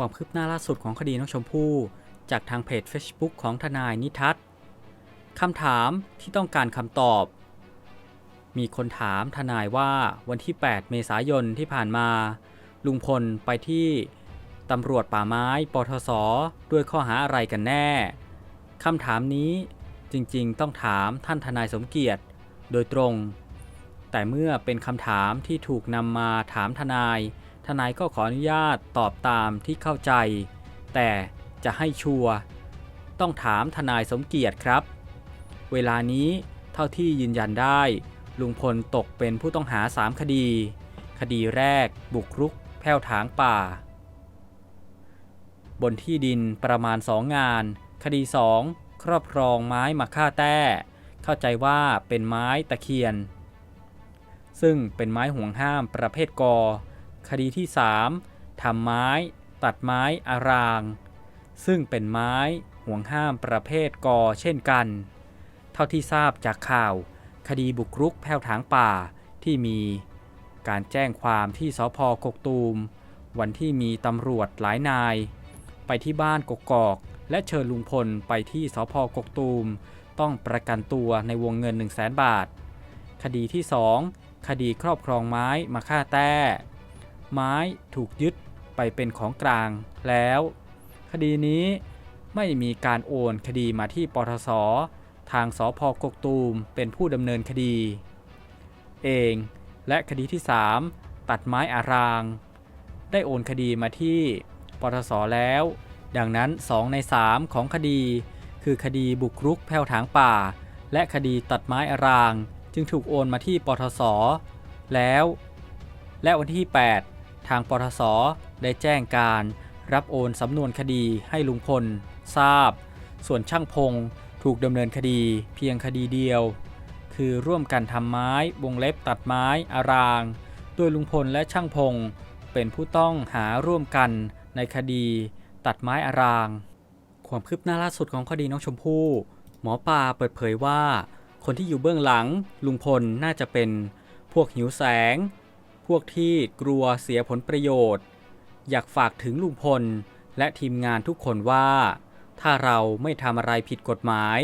ความคืบหน้าล่าสุดของคดีน้องชมพู่ จากทางเพจ Facebook ของทนายนิทัศน์คำถามที่ต้องการคำตอบ มีคนถามทนายว่าวันที่ 8 เมษายนที่ผ่านมา ลุงพลไปที่ตำรวจป่าไม้ปทศด้วยข้อหาอะไรกันแน่คำถามนี้จริงๆ ต้องถามท่านทนายสมเกียรติโดยตรง แต่เมื่อเป็นคำถามที่ถูกนำมาถามทนาย ทนายก็ขออนุญาตตอบตามที่เข้าใจ แต่จะให้ชัวร์ต้องถามทนายสมเกียรติครับ เวลานี้เท่าที่ยืนยันได้ ลุงพลตกเป็นผู้ต้องหา 3 คดี คดีแรก บุกรุก แผ่วถางป่า บนที่ดินประมาณ 2 งาน คดี 2 ครอบครองไม้มาฆ่าแต้ เข้าใจว่าเป็นไม้ตะเคียน ซึ่งเป็นไม้ห่วงห้ามประเภทกอ คดีที่ 3ทำไม้ ตัดไม้อาราง ซึ่งเป็นไม้ห่วงห้ามประเภทกอเช่นกัน เท่าที่ทราบจากข่าว คดีบุกรุกแผ่วถางป่าที่มี การแจ้งความที่สพกกตูม วันที่มีตำรวจหลายนาย ไปที่บ้านกกอก และเชิญลุงพลไปที่สพกกตูม ต้องประกันตัวในวงเงิน 1 0 0 0 0แบาท คดีที่ 2 คดีครอบครองไม้มาฆ่าแต้ ไม้ถูกยึดไปเป็นของกลางแล้ว คดีนี้ไม่มีการโอนคดีมาที่ปทศทางสพกกตูมเป็นผู้ดำเนินคดี เองและคดีที่ 3 ตัดไม้อาราง ได้โอนคดีมาที่ปทศแล้ว ดังนั้น 2 ใน 3 ของคดี คือคดีบุกรุกแผ่วถางป่า และคดีตัดไม้อาราง จึงถูกโอนมาที่ปทศแล้ว และวันที่ 8 ทางปทศได้แจ้งการรับโอนสำนวนคดีให้ลุงพล ทราบ ส่วนช่างพงถูกดำเนินคดีเพียงคดีเดียว คือร่วมกันทำไม้วงเล็บตัดไม้อาราง โดยลุงพลและช่างพงเป็นผู้ต้องหาร่วมกันในคดี ตัดไม้อาราง ความคืบหน้าล่าสุดของคดีน้องชมพู่ หมอปลาเปิดเผยว่า คนที่อยู่เบื้องหลังลุงพลน่าจะเป็นพวกหิวแสง วกที่กลัวเสียผลประโยชน์ อยากฝากถึงลุงพลและทีมงานทุกคนว่า ถ้าเราไม่ทำอะไรผิดกฎหมาย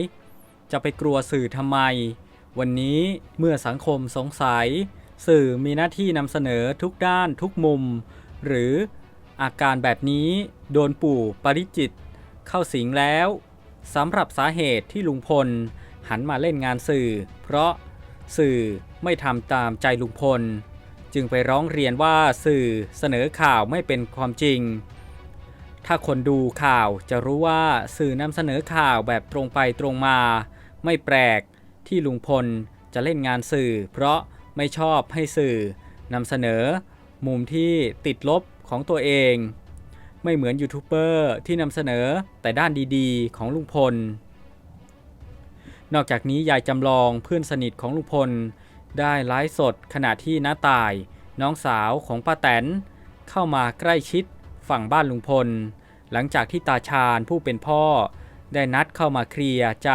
จะไปกลัวสื่อทำไม วันนี้เมื่อสังคมสงสัย สื่อมีหน้าที่นำเสนอทุกด้านทุกมุม หรืออาการแบบนี้โดนปู่ปริจิต เข้าสิงแล้วสำหรับสาเหตุที่ลุงพล หันมาเล่นงานสื่อ เพราะสื่อไม่ทำตามใจลุงพล จึงไปร้องเรียนว่าสื่อเสนอข่าวไม่เป็นความจริง ถ้าคนดูข่าวจะรู้ว่าสื่อนำเสนอข่าวแบบตรงไปตรงมา ไม่แปลกที่ลุงพลจะเล่นงานสื่อ เพราะไม่ชอบให้สื่อนำเสนอ มุมที่ติดลบของตัวเอง ไม่เหมือนยูทูบเบอร์ที่นำเสนอแต่ด้านดีๆ ของลุงพล นอกจากนี้ยายจำลองเพื่อนสนิทของลุงพล ได้ไลฟ์สดขณะที่น้าตาย น้องสาวของป้าแตน เข้ามาใกล้ชิดฝั่งบ้านลุงพล หลังจากที่ตาชาญผู้เป็นพ่อ ได้นัดเข้ามาเคลียร์ใจ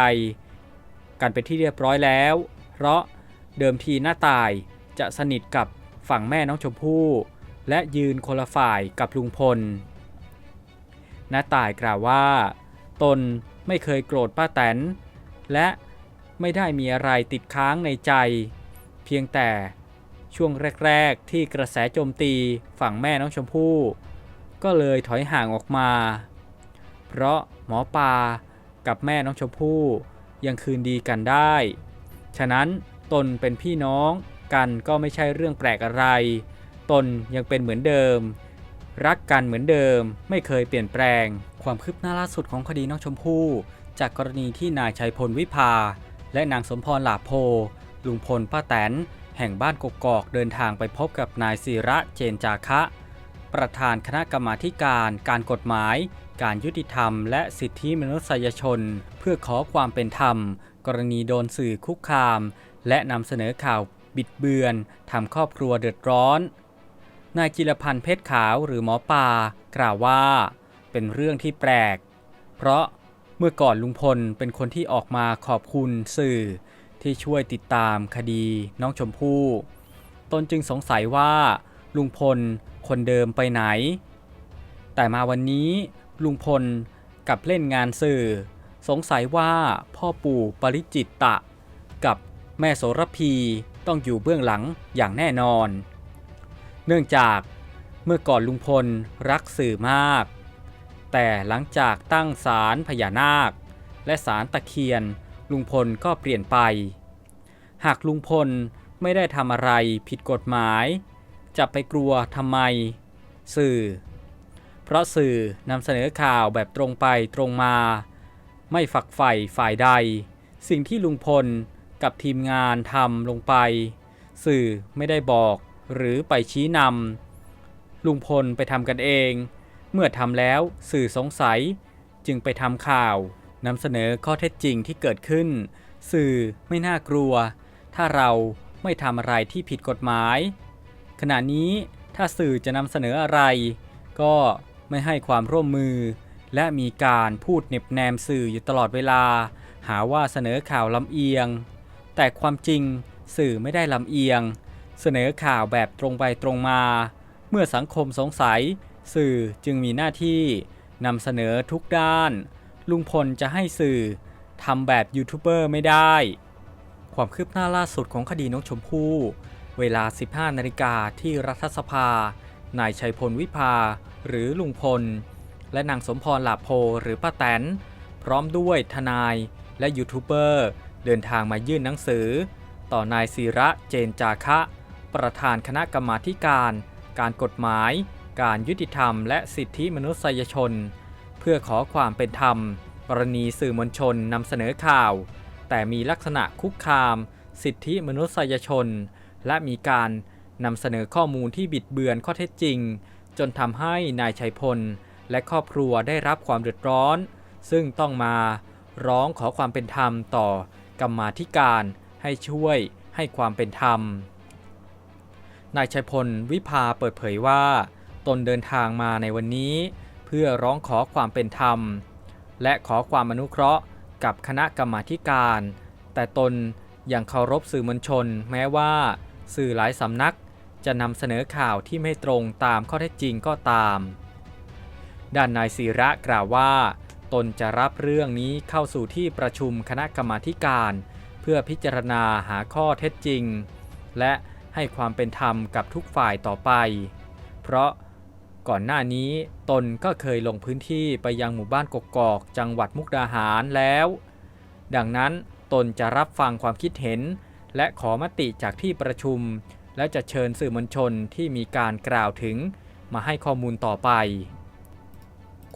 กันเป็นที่เรียบร้อยแล้ว เพราะเดิมทีหน้าตายจะสนิทกับฝั่งแม่น้องชมพู่และยืนคนละฝ่ายกับลุงพลน้าตายกล่าวว่า ตนไม่เคยโกรธป้าแตน และไม่ได้มีอะไรติดค้างในใจ พียงแต่ช่วงแรก ๆ ที่กระแสโจมตีฝั่งแม่น้องชมพู่ ก็เลยถอยห่างออกมา เพราะหมอปลากับแม่น้องชมพู่ยังคืนดีกันได้ ฉะนั้นตนเป็นพี่น้องกันก็ไม่ใช่เรื่องแปลกอะไร ตนยังเป็นเหมือนเดิม รักกันเหมือนเดิมไม่เคยเปลี่ยนแปลง ความคืบหน้าล่าสุดของคดีน้องชมพู่ จากกรณีที่นายชัยพลวิภา และนางสมพรหลาโพ ลุงพลป้าแตน แห่งบ้านกกอกเดินทางไปพบกับนายศิระเจนจาคะ ประธานคณะกรรมาการการกฎหมาย การยุติธรรม และสิทธิมนุษยชน เพื่อขอความเป็นธรรม กรณีโดนสื่อคุกคาม และนำเสนอข่าวบิดเบือนทำครอบครัวเดือดร้อน นายจิรพันธ์เพชรขาวหรือหมอปลากล่าวว่า เป็นเรื่องที่แปลก เพราะเมื่อก่อนลุงพลเป็นคนที่ออกมาขอบคุณสื่อ ที่ช่วยติดตามคดีน้องชมพู่ตนจึงสงสัยว่าลุงพลคนเดิมไปไหน แต่มาวันนี้ลุงพลกลับเล่นงานสื่อ สงสัยว่าพ่อปู่ปริจิตตะ กับแม่โสระพีต้องอยู่เบื้องหลังอย่างแน่นอน เนื่องจากเมื่อก่อนลุงพลรักสื่อมาก แต่หลังจากตั้งศาลพญานาค และศาลตะเคียน ลุงพลก็เปลี่ยนไป หากลุงพลไม่ได้ทำอะไรผิดกฎหมาย จะไปกลัวทำไม สื่อ เพราะสื่อนำเสนอข่าวแบบตรงไปตรงมา ไม่ฝักใฝ่ฝ่ายใด สิ่งที่ลุงพลกับทีมงานทำลงไป สื่อไม่ได้บอกหรือไปชี้นำลุงพลไปทำกันเอง เมื่อทำแล้วสื่อสงสัยจึงไปทำข่าว นำเสนอข้อเท็จจริงที่เกิดขึ้น สื่อไม่น่ากลัว ถ้าเราไม่ทำอะไรที่ผิดกฎหมาย ขณะนี้ถ้าสื่อจะนำเสนออะไร ก็ไม่ให้ความร่วมมือ และมีการพูดเหน็บแนมสื่ออยู่ตลอดเวลา หาว่าเสนอข่าวลำเอียง แต่ความจริงสื่อไม่ได้ลำเอียง เสนอข่าวแบบตรงไปตรงมา เมื่อสังคมสงสัย สื่อจึงมีหน้าที่นำเสนอทุกด้าน ลุงพลจะให้สื่อทำแบบยูทูบเบอร์ไม่ได้ ความคืบหน้าล่าสุดของคดีน้องชมพู่เวลา 15 นาฬิกาที่รัฐสภา นายชัยพลวิภา หรือลุงพล และนางสมพรหลาโพหรือป้าแตน พร้อมด้วยทนายและยูทูบเบอร์ เดินทางมายื่นหนังสือ ต่อนายศิระเจนจาคะ ประธานคณะกรรมาการ การกฎหมาย การยุติธรรมและสิทธิมนุษยชน เพื่อขอความเป็นธรรม กรณีสื่อมวลชนนำเสนอข่าว แต่มีลักษณะคุกคาม สิทธิมนุษยชน และมีการนำเสนอข้อมูลที่บิดเบือนข้อเท็จจริง จนทำให้นายชัยพล และครอบครัวได้รับความเดือดร้อน ซึ่งต้องมาร้องขอความเป็นธรรมต่อกรรมาธิการให้ช่วยให้ความเป็นธรรม นายชัยพลวิภาเปิดเผยว่า ตนเดินทางมาในวันนี้ พื่อร้องขอความเป็นธรรม และขอความอนุเคราะห์กับคณะกรรมาการ แต่ตนยังเคารพสื่อมวลชน แม้ว่า สื่อหลายสำนักจะนำเสนอข่าวที่ไม่ตรงตามข้อเท็จจริงก็ตาม ด้านนายศิระกล่าวว่า ตนจะรับเรื่องนี้เข้าสู่ที่ประชุมคณะกรรมาการ เพื่อพิจารณาหาข้อเท็จจริง และให้ความเป็นธรรมกับทุกฝ่ายต่อไป เพราะ ก่อนหน้านี้ตนก็เคยลงพื้นที่ไปยังหมู่บ้านกกอกจังหวัดมุกดาหารแล้ว ดังนั้นตนจะรับฟังความคิดเห็น และขอมติจากที่ประชุม และจะเชิญสื่อมวลชนที่มีการกล่าวถึงมาให้ข้อมูลต่อไป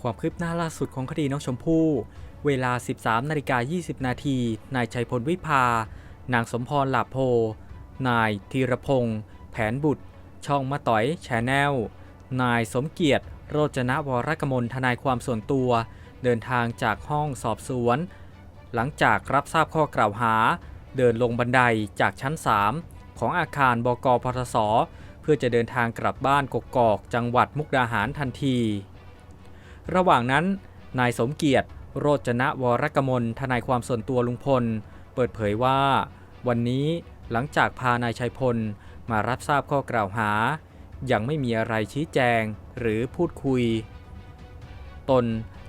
ความคืบหน้าล่าสุดของคดีน้องชมพู่ เวลา 13นาฬิกา20 นาทีนายชัยพลวิภานางสมพรหลาโพ นายธีรพงษ์แผนบุตร ช่องมะต๋อยแชนแนล นายสมเกียรติ โรจนวรกมลทนายความส่วนตัว เดินทางจากห้องสอบสวน หลังจากรับทราบข้อกล่าวหา เดินลงบันไดจากชั้น 3 ของอาคารบกพทสเพื่อจะเดินทางกลับบ้านกกอกจังหวัดมุกดาหารทันที ระหว่างนั้น นายสมเกียรติ โรจนวรกมลทนายความส่วนตัวลุงพล เปิดเผยว่า วันนี้หลังจากพานายชัยพลมารับทราบข้อกล่าวหา ยังไม่มีอะไรชี้แจงหรือพูดคุย ตน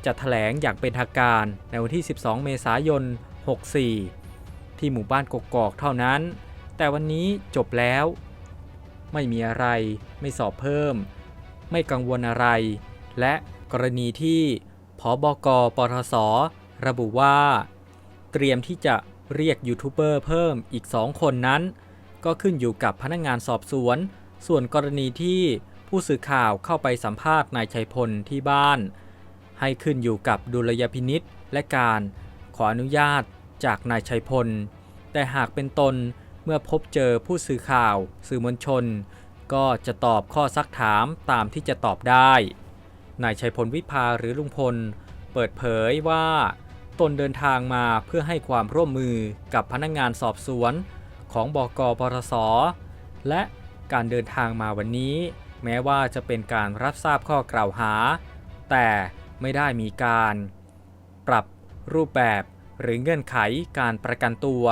จะแถลงอย่างเป็นทางการในวันที่ 12 เมษายน 64 ที่หมู่บ้านกกอกเท่านั้น แต่วันนี้จบแล้ว ไม่มีอะไรไม่สอบเพิ่ม ไม่กังวลอะไร และกรณีที่พบกปทศระบุว่า เตรียมที่จะเรียกยูทูบเบอร์เพิ่มอีก 2 คนนั้น ก็ขึ้นอยู่กับพนักงานสอบสวน ส่วนกรณีที่ผู้สื่อข่าวเข้าไปสัมภาษณ์นายชัยพลที่บ้าน ให้ขึ้นอยู่กับดุลยพินิษและการขออนุญาตจากนายชัยพล แต่หากเป็นตนเมื่อพบเจอผู้สื่อข่าว สื่อมวลชน ก็จะตอบข้อซักถามตามที่จะตอบได้ นายชัยพลวิภาหรือลุงพล เปิดเผยว่า ตนเดินทางมาเพื่อให้ความร่วมมือกับพนักงานสอบสวนของบกปทศและ การเดินทางมาวันนี้ แม้ว่าจะเป็นการรับทราบข้อกล่าวหา แต่ไม่ได้มีการ ปรับรูปแบบหรือเงื่อนไขการประกันตัว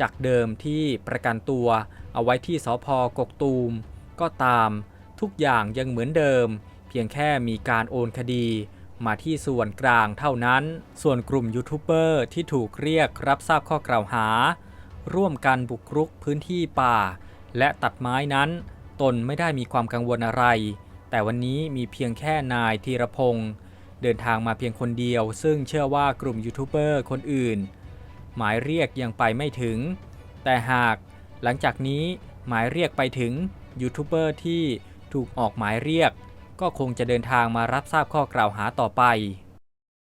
จากเดิมที่ประกันตัวเอาไว้ที่สพกกตูม ก็ตามทุกอย่างยังเหมือนเดิม เพียงแค่มีการโอนคดีมาที่ส่วนกลางเท่านั้น ส่วนกลุ่มยูทูบเบอร์ที่ถูกเรียกรับทราบข้อกล่าวหา ร่วมกันบุกรุกพื้นที่ป่า และตัดไม้นั้น ตนไม่ได้มีความกังวลอะไร แต่วันนี้มีเพียงแค่นายธีรพงศ์เดินทางมาเพียงคนเดียว ซึ่งเชื่อว่ากลุ่มยูทูบเบอร์คนอื่น หมายเรียกยังไปไม่ถึง แต่หากหลังจากนี้หมายเรียกไปถึงยูทูบเบอร์ที่ถูกออกหมายเรียก ก็คงจะเดินทางมารับทราบข้อกล่าวหาต่อไป